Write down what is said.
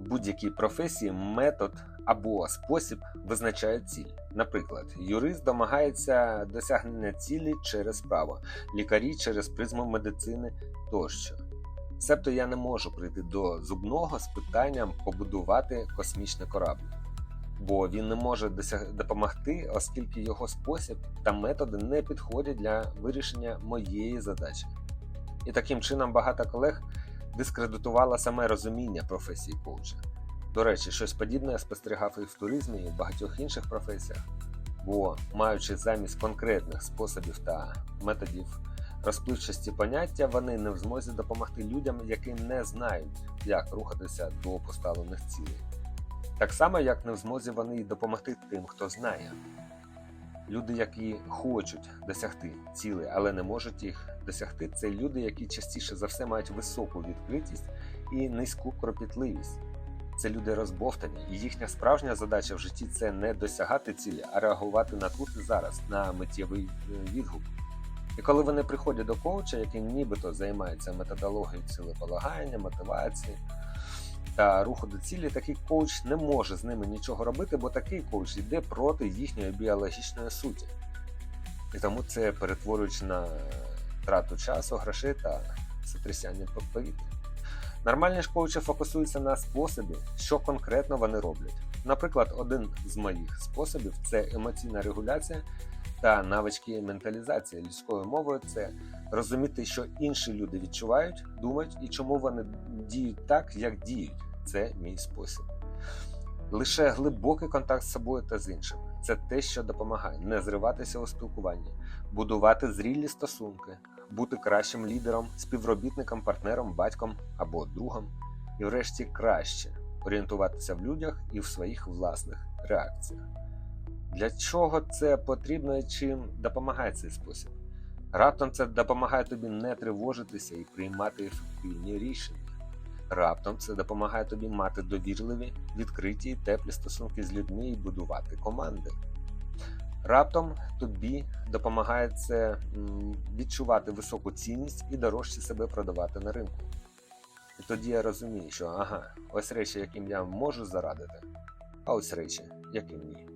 В будь-якій професії метод або спосіб визначає ціль. Наприклад, юрист домагається досягнення цілі через право, лікарі через призму медицини тощо. Себто я не можу прийти до зубного з питанням побудувати космічний корабль, бо він не може допомогти, оскільки його спосіб та методи не підходять для вирішення моєї задачі. І таким чином багато колег дискредитувало саме розуміння професії коуча. До речі, щось подібне я спостерігав і в туризмі, і в багатьох інших професіях, бо маючи замість конкретних способів та методів розпливчасті поняття, вони не в змозі допомогти людям, які не знають, як рухатися до поставлених цілей. Так само, як не в змозі вони й допомогти тим, хто знає. Люди, які хочуть досягти цілей, але не можуть їх досягти, це люди, які частіше за все мають високу відкритість і низьку кропітливість. Це люди розбовтані, і їхня справжня задача в житті це не досягати цілі, а реагувати на тут і зараз, на миттєвий е, відгук. І коли вони приходять до коуча, який нібито займається методологією цілеполагання, мотивації та руху до цілі, такий коуч не може з ними нічого робити, бо такий коуч йде проти їхньої біологічної суті. І тому це перетворюючи на трату часу, грошей та сотрясяння по повітря. Нормальні ж коучі фокусуються на способі, що конкретно вони роблять. Наприклад, один з моїх способів це емоційна регуляція та навички менталізації людською мовою це розуміти, що інші люди відчувають, думають і чому вони діють так, як діють. Це мій спосіб. Лише глибокий контакт з собою та з іншими це те, що допомагає не зриватися у спілкуванні, будувати зрілі стосунки, бути кращим лідером, співробітником, партнером, батьком або другом, і, врешті, краще орієнтуватися в людях і в своїх власних реакціях. Для чого це потрібно і чим допомагає цей спосіб? Раптом це допомагає тобі не тривожитися і приймати ефективні рішення. Раптом це допомагає тобі мати довірливі, відкриті і теплі стосунки з людьми і будувати команди. Раптом тобі допомагає це відчувати високу цінність і дорожче себе продавати на ринку. І тоді я розумію, що ага, ось речі, яким я можу зарадити, а ось речі, яким ні.